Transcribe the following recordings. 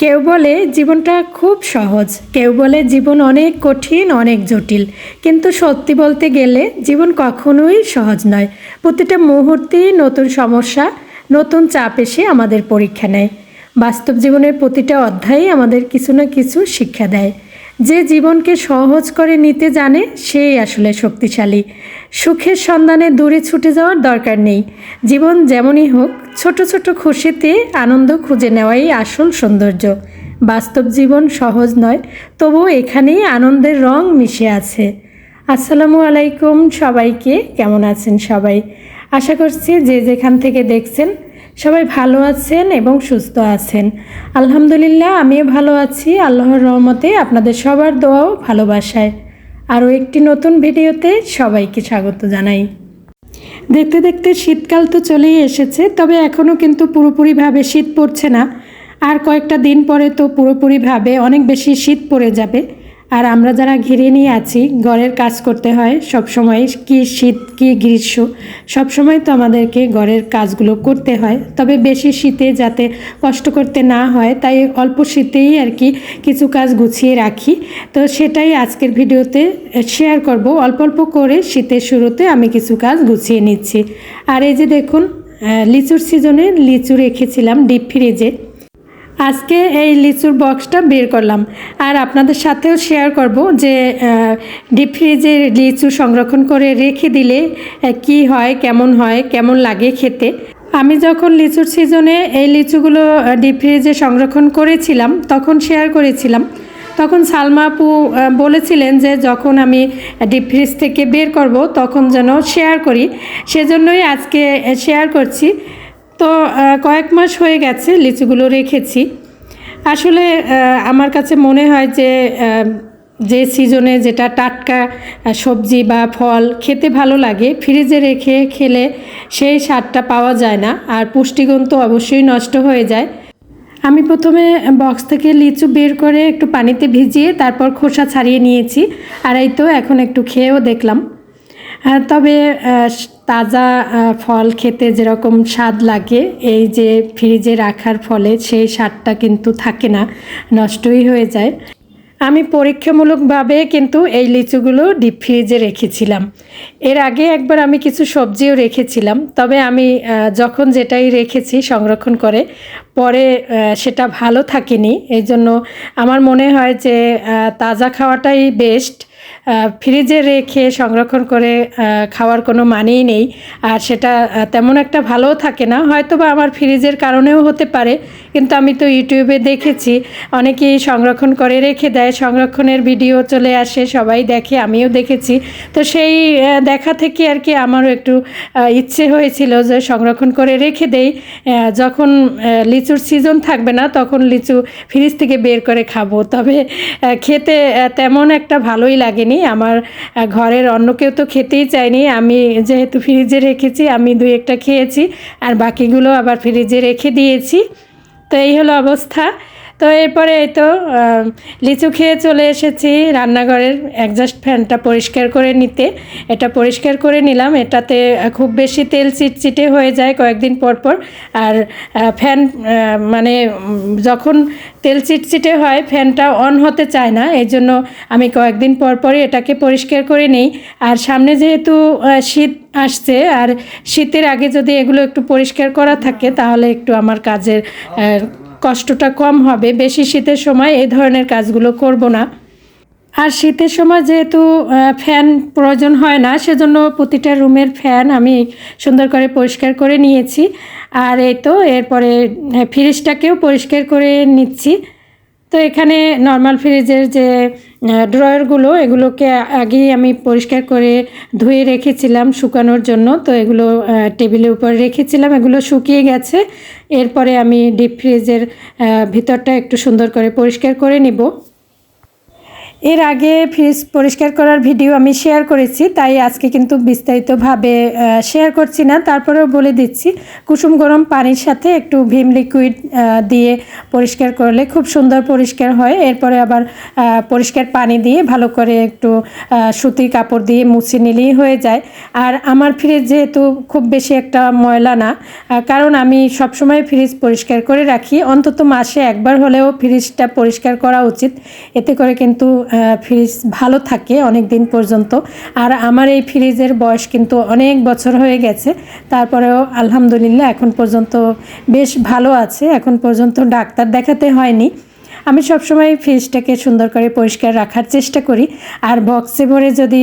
কেউ বলে জীবনটা খুব সহজ, কেউ বলে জীবন অনেক কঠিন, অনেক জটিল। কিন্তু সত্যি বলতে গেলে জীবন কখনোই সহজ নয়। প্রতিটা মুহূর্তেই নতুন সমস্যা, নতুন চাপ এসে আমাদের পরীক্ষা নেয়। বাস্তব জীবনের প্রতিটা অধ্যায়ই আমাদের কিছু না কিছু শিক্ষা দেয়। যে জীবনকে সহজ করে নিতে জানে, সেই আসলে শক্তিশালী। সুখের সন্ধানে দূরে ছুটে যাওয়ার দরকার নেই। জীবন যেমনই হোক, ছোট ছোট খুশিতে আনন্দ খুঁজে নেওয়াই আসল সৌন্দর্য। বাস্তব জীবন সহজ নয়, তবুও এখানেই আনন্দের রং মিশে আছে। আসসালামু আলাইকুম সবাইকে, কেমন আছেন সবাই? আশা করছি যে যেখান থেকে দেখছেন সবাই ভালো আছেন এবং সুস্থ আছেন। আলহামদুলিল্লাহ, আমিও ভালো আছি। আল্লাহর রহমতে আপনাদের সবার দোয়াও ভালোবাসায়। আরও একটি নতুন ভিডিওতে সবাইকে স্বাগত জানাই। দেখতে দেখতে শীতকাল তো চলেই এসেছে, তবে এখনও কিন্তু পুরোপুরিভাবে শীত পড়ছে না। আর কয়েকটা দিন পরে তো পুরোপুরিভাবে অনেক বেশি শীত পড়ে যাবে। আর আমরা যারা ঘিরে নিয়ে আছি, ঘরের কাজ করতে হয় সব সময় কি শীত, কি গ্রীষ্ম সব সময় তো আমাদেরকে ঘরের কাজগুলো করতে হয়। তবে বেশি শীতে যাতে কষ্ট করতে না হয়, তাই অল্প শীতেই আর কি কিছু কাজ গুছিয়ে রাখি। তো সেটাই আজকের ভিডিওতে শেয়ার করব। অল্প অল্প করে শীতের শুরুতে আমি কিছু কাজ গুছিয়ে নিচ্ছি। আর এই যে দেখুন লিচুর সিজনে লিচু রেখেছিলাম ডিপ ফ্রিজে আজকে এই লিচুর বক্সটা বের করলাম। আর আপনাদের সাথেও শেয়ার করব যে ডিপ ফ্রিজে লিচু সংরক্ষণ করে রেখে দিলে কি হয়, কেমন হয়, কেমন লাগে খেতে? আমি যখন লিচুর সিজনে এই লিচুগুলো ডিপ ফ্রিজে সংরক্ষণ করেছিলাম, তখন শেয়ার করেছিলাম। তখন সালমা আপু বলেছিলেন যে, যখন আমি ডিপ ফ্রিজ থেকে বের করব, তখন যেন শেয়ার করি। সেজন্যই আজকে শেয়ার করছি। তো কয়েক মাস হয়ে গেছে লিচুগুলো রেখেছি। আসলে আমার কাছে মনে হয় যে যে সিজনে যেটা টাটকা সবজি বা ফল খেতে ভালো লাগে, ফ্রিজে রেখে খেলে সেই স্বাদটা পাওয়া যায় না, আর পুষ্টিগুণ তো অবশ্যই নষ্ট হয়ে যায়। আমি প্রথমে বক্স থেকে লিচু বের করে একটু পানিতে ভিজিয়ে তারপর খোসা ছাড়িয়ে নিয়েছি, আর এই তো এখন একটু খেয়েও দেখলাম। তবে তাজা ফল খেতে যেরকম স্বাদ লাগে, এই যে ফ্রিজে রাখার ফলে সেই স্বাদটা কিন্তু থাকে না, নষ্টই হয়ে যায়। আমি পরীক্ষামূলকভাবে কিন্তু এই লিচুগুলো ডিপ ফ্রিজে রেখেছিলাম। এর আগে একবার আমি কিছু সবজিও রেখেছিলাম, তবে আমি যখন যেটাই রেখেছি সংরক্ষণ করে, পরে সেটা ভালো থাকেনি। এই জন্য আমার মনে হয় যে তাজা খাওয়াটাই বেস্ট ফ্রিজে রেখে সংরক্ষণ করে খাওয়ার কোনো মানেই নেই। আর সেটা তেমন একটা ভালোও থাকে না। হয়তো বা আমার ফ্রিজের কারণেও হতে পারে। কিন্তু আমি তো ইউটিউবে দেখেছি, অনেকেই সংরক্ষণ করে রেখে দেয়, সংরক্ষণের ভিডিও চলে আসে, সবাই দেখে, আমিও দেখেছি। তো সেই দেখা থেকে আর কি আমারও একটু ইচ্ছে হয়েছিল যে সংরক্ষণ করে রেখে দেই যখন লিচুর সিজন থাকবে না, তখন লিচু ফ্রিজ থেকে বের করে খাব। তবে খেতে তেমন একটা ভালোই লাগেনি। আমার ঘরের অন্য কেউ তো খেতেই চায়নি। আমি যেহেতু ফ্রিজে রেখেছি, আমি দুই একটা খেয়েছি, আর বাকিগুলো আবার ফ্রিজে রেখে দিয়েছি। তো এই হলো অবস্থা। তো এরপরে এই তো লিচু খেয়ে চলে এসেছি রান্নাঘরের অ্যাডজাস্ট ফ্যানটা পরিষ্কার করে নিতে। এটা পরিষ্কার করে নিলাম, এটাতে খুব বেশি তেল চিটচিটে হয়ে যায় কয়েকদিন পর পর। আর ফ্যান মানে যখন তেল চিটচিটে হয়, ফ্যানটা অন হতে চায় না, এই জন্য আমি কয়েকদিন পর পরই এটাকে পরিষ্কার করে নিই। আর সামনে যেহেতু শীত আসছে, আর শীতের আগে যদি এগুলো একটু পরিষ্কার করা থাকে, তাহলে একটু আমার কাজের কষ্টটা কম হবে, বেশি শীতের সময় এই ধরনের কাজগুলো করব না। আর শীতের সময় যেহেতু ফ্যান প্রয়োজন হয় না, সেজন্য প্রতিটা রুমের ফ্যান আমি সুন্দর করে পরিষ্কার করে নিয়েছি। আর এই তো, এরপরে ফ্রিজটাকেও পরিষ্কার করে নিচ্ছি। তো এখানে নর্মাল ফ্রিজের যে ড্রয়ারগুলো এগুলোকে আগেই আমি পরিষ্কার করে ধুয়ে রেখেছিলাম শুকানোর জন্য। তো এগুলো টেবিলের উপর রেখেছিলাম, এগুলো শুকিয়ে গেছে। এরপরে আমি ডিপ ফ্রিজের ভিতরটা একটু সুন্দর করে পরিষ্কার করে নিব। এর আগে ফ্রিজ পরিষ্কার করার ভিডিও আমি শেয়ার করেছি, তাই আজকে কিন্তু বিস্তারিতভাবে শেয়ার করছি না। তারপরেও বলে দিচ্ছি, কুসুম গরম পানির সাথে একটু ভিম লিকুইড দিয়ে পরিষ্কার করলে খুব সুন্দর পরিষ্কার হয়। এরপরে আবার পরিষ্কার পানি দিয়ে ভালো করে একটু সুতির কাপড় দিয়ে মুছে নিলেই হয়ে যায়। আর আমার ফ্রিজ যেহেতু খুব বেশি একটা ময়লা না কারণ আমি সবসময় ফ্রিজ পরিষ্কার করে রাখি। অন্তত মাসে একবার হলেও ফ্রিজটা পরিষ্কার করা উচিত। এতে করে কিন্তু ফ্রিজ ভালো থাকে অনেক দিন পর্যন্ত। আর আমার এই ফ্রিজের বয়স কিন্তু অনেক বছর হয়ে গেছে। তারপরেও আলহামদুলিল্লাহ এখন পর্যন্ত বেশ ভালো আছে। এখন পর্যন্ত ডাক্তার দেখাতে হয়নি। আমি সবসময় ফ্রিজটাকে সুন্দর করে পরিষ্কার রাখার চেষ্টা করি। আর বক্সে ভরে যদি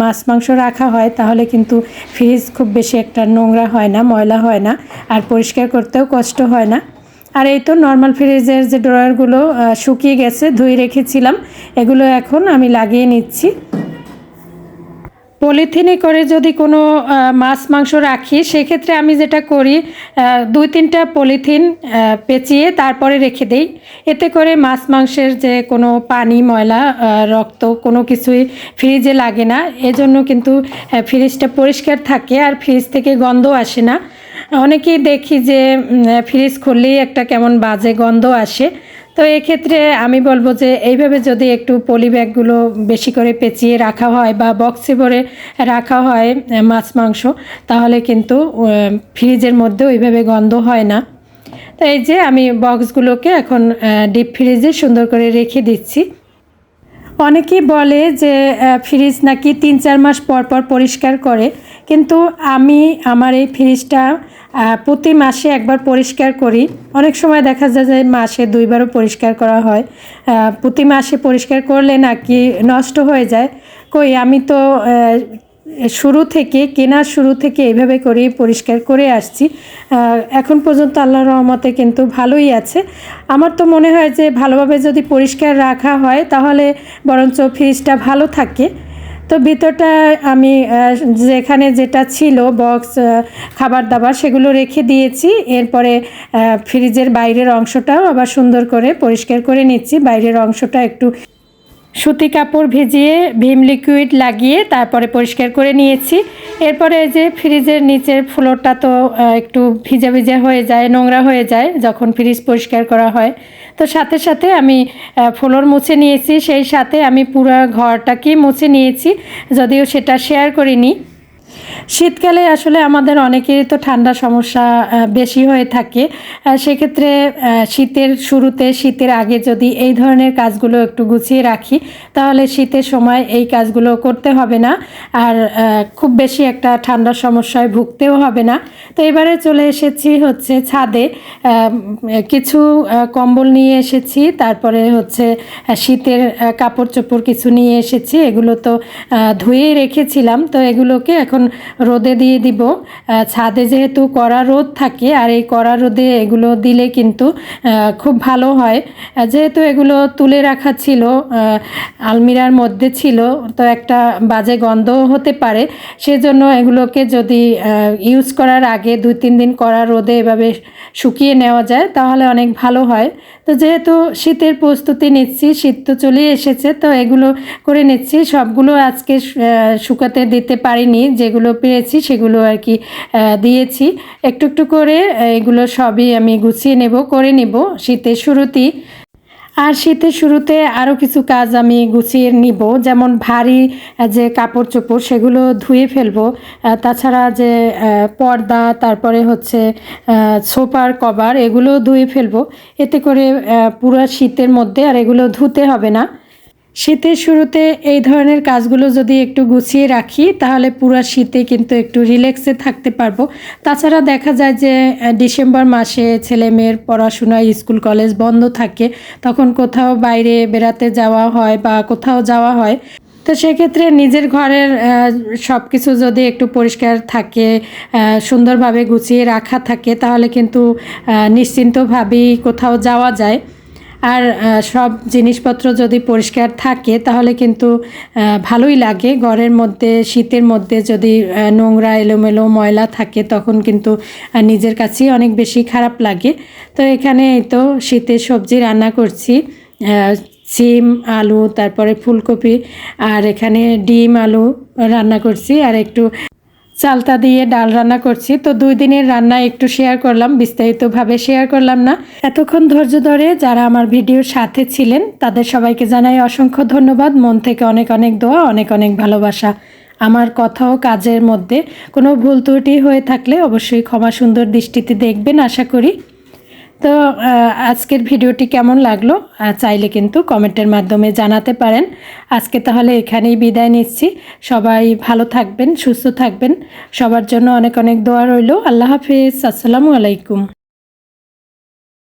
মাছ, মাংস রাখা হয়, তাহলে কিন্তু ফ্রিজ খুব বেশি একটা নোংরা হয় না, ময়লা হয় না। আর পরিষ্কার করতেও কষ্ট হয় না। আর এই তো নর্মাল ফ্রিজের যে ড্রয়ারগুলো শুকিয়ে গেছে, ধুয়ে রেখেছিলাম, এগুলো এখন আমি লাগিয়ে নিচ্ছি। পলিথিনে করে যদি কোনো মাছ মাংস রাখি, সেক্ষেত্রে আমি যেটা করি দুই তিনটা পলিথিন পেঁচিয়ে তারপরে রেখে দেই। এতে করে মাছ মাংসের যে কোনো পানি, ময়লা রক্ত কোনো কিছুই ফ্রিজে লাগে না। এজন্য কিন্তু ফ্রিজটা পরিষ্কার থাকে আর ফ্রিজ থেকে গন্ধ আসে না। অনেকেই দেখি যে ফ্রিজ খুললেই একটা কেমন বাজে গন্ধ আসে। তো এক্ষেত্রে আমি বলব যে, এইভাবে যদি একটু পলি ব্যাগগুলো বেশি করে পেঁচিয়ে রাখা হয় বা বক্সে ভরে রাখা হয় মাছ, মাংস, তাহলে কিন্তু ফ্রিজের মধ্যে ওইভাবে গন্ধ হয় না। তো এই যে, আমি বক্সগুলোকে এখন ডিপ ফ্রিজে সুন্দর করে রেখে দিচ্ছি। অনেকেই বলে যে ফ্রিজ নাকি তিন চার মাস পর পর পরিষ্কার করে। কিন্তু আমি আমার এই ফ্রিজটা প্রতি মাসে একবার পরিষ্কার করি। অনেক সময় দেখা যায় যে মাসে দুইবারও পরিষ্কার করা হয়। প্রতি মাসে পরিষ্কার করলে নাকি নষ্ট হয়ে যায়। কই, আমি তো শুরু থেকে, কেনার শুরু থেকে এভাবে করেই পরিষ্কার করে আসছি। এখন পর্যন্ত আল্লাহর রহমতে কিন্তু ভালোই আছে। আমার তো মনে হয় যে ভালোভাবে যদি পরিষ্কার রাখা হয়, তাহলে বরঞ্চ ফ্রিজটা ভালো থাকে। তো ভিতরটা আমি যেখানে যেটা ছিল বক্স খাবার দাবার, সেগুলো রেখে দিয়েছি। এরপরে ফ্রিজের বাইরের অংশটাও আবার সুন্দর করে পরিষ্কার করে নিচ্ছি। বাইরের অংশটা একটু সুতি কাপড় ভিজিয়ে ভিম লিকুইড লাগিয়ে তারপরে পরিষ্কার করে নিয়েছি। এরপরে যে ফ্রিজের নিচের ফ্লোরটা তো একটু ভিজে ভিজে হয়ে যায়, নোংরা হয়ে যায়, যখন ফ্রিজ পরিষ্কার করা হয়। তো সাথে সাথে আমি ফ্লোর মুছে নিয়েছি, সেই সাথে আমি পুরো ঘরটাকেই মুছে নিয়েছি, যদিও সেটা শেয়ার করিনি। শীতকালে আসলে আমাদের অনেকেরই তো ঠান্ডা সমস্যা বেশি হয়ে থাকে। সেক্ষেত্রে শীতের শুরুতে, শীতের আগে যদি এই ধরনের কাজগুলো একটু গুছিয়ে রাখি, তাহলে শীতের সময় এই কাজগুলো করতে হবে না। আর খুব বেশি একটা ঠান্ডার সমস্যায় ভুগতেও হবে না। তো এবারে চলে এসেছি হচ্ছে ছাদে। কিছু কম্বল নিয়ে এসেছি, তারপরে হচ্ছে শীতের কাপড় চোপড় কিছু নিয়ে এসেছি। এগুলো তো ধুয়েই রেখেছিলাম। তো এগুলোকে এখন রোদে দিয়ে দিব। ছাদে যেহেতু কড়া রোদ থাকে, আর এই কড়া রোদে এগুলো দিলে কিন্তু খুব ভালো হয়। যেহেতু এগুলো তুলে রাখা ছিল আলমিরার মধ্যে ছিল, তো একটা বাজে গন্ধ হতে পারে। সেজন্য এগুলোকে যদি ইউজ করার আগে দুই তিন দিন কড়া রোদে এভাবে শুকিয়ে নেওয়া যায়, তাহলে অনেক ভালো হয়। তো যেহেতু শীতের প্রস্তুতি নিচ্ছি, শীত তো চলেই এসেছে, তো এগুলো করে নিচ্ছি। সবগুলো আজকে শুকাতে দিতে পারিনি, যেগুলো পেয়েছি সেগুলো আর কি দিয়েছি। একটু একটু করে এগুলো সবই আমি গুছিয়ে নেব, করে নেব। শীতের শুরুতেই আর শীতের শুরুতে আরও কিছু কাজ আমি গুছিয়ে নিব। যেমন ভারী যে কাপড় চোপড়, সেগুলো ধুয়ে ফেলব। তাছাড়া যে পর্দা, তারপরে হচ্ছে সোফার কভার এগুলো ধুয়ে ফেলব। এতে করে পুরো শীতের মধ্যে আর এগুলো ধুতে হবে না। শীতের শুরুতে এই ধরনের কাজগুলো যদি একটু গুছিয়ে রাখি, তাহলে পুরো শীতে কিন্তু একটু রিল্যাক্সে থাকতে পারব। তাছাড়া দেখা যায় যে ডিসেম্বর মাসে ছেলে মেয়ের পড়াশোনা, স্কুল, কলেজ বন্ধ থাকে, তখন কোথাও বাইরে বেড়াতে যাওয়া হয় বা কোথাও যাওয়া হয়। তো সেক্ষেত্রে নিজের ঘরের সব কিছু যদি একটু পরিষ্কার থাকে সুন্দরভাবে গুছিয়ে রাখা থাকে, তাহলে কিন্তু নিশ্চিন্তভাবেই কোথাও যাওয়া যায়। আর সব জিনিসপত্র যদি পরিষ্কার থাকে, তাহলে কিন্তু ভালোই লাগে। ঘরের মধ্যে, শীতের মধ্যে যদি নোংরা, এলোমেলো ময়লা থাকে, তখন কিন্তু নিজের কাছেই অনেক বেশি খারাপ লাগে। তো এখানে এই তো শীতের সবজি রান্না করছি। সিম, আলু, তারপরে ফুলকপি, আর এখানে ডিম, আলু রান্না করছি। আর একটু চালতা দিয়ে ডাল রান্না করছি। তো দুই দিনের রান্না একটু শেয়ার করলাম, বিস্তারিতভাবে শেয়ার করলাম না। এতক্ষণ ধৈর্য ধরে যারা আমার ভিডিওর সাথে ছিলেন, তাদের সবাইকে জানাই অসংখ্য ধন্যবাদ। মন থেকে অনেক অনেক দোয়া, অনেক অনেক ভালোবাসা। আমার কথা ও কাজের মধ্যে কোনো ভুল ত্রুটি হয়ে থাকলে অবশ্যই ক্ষমা সুন্দর দৃষ্টিতে দেখবেন, আশা করি। তো আজকের ভিডিওটি কেমন লাগল? চাইলে কিন্তু কমেন্টের মাধ্যমে জানাতে পারেন। আজকে তাহলে এখানেই বিদায় নিচ্ছি। সবাই ভালো থাকবেন, সুস্থ থাকবেন। সবার জন্য অনেক অনেক দোয়া রইল। আল্লাহ হাফিজ। আসসালামু আলাইকুম।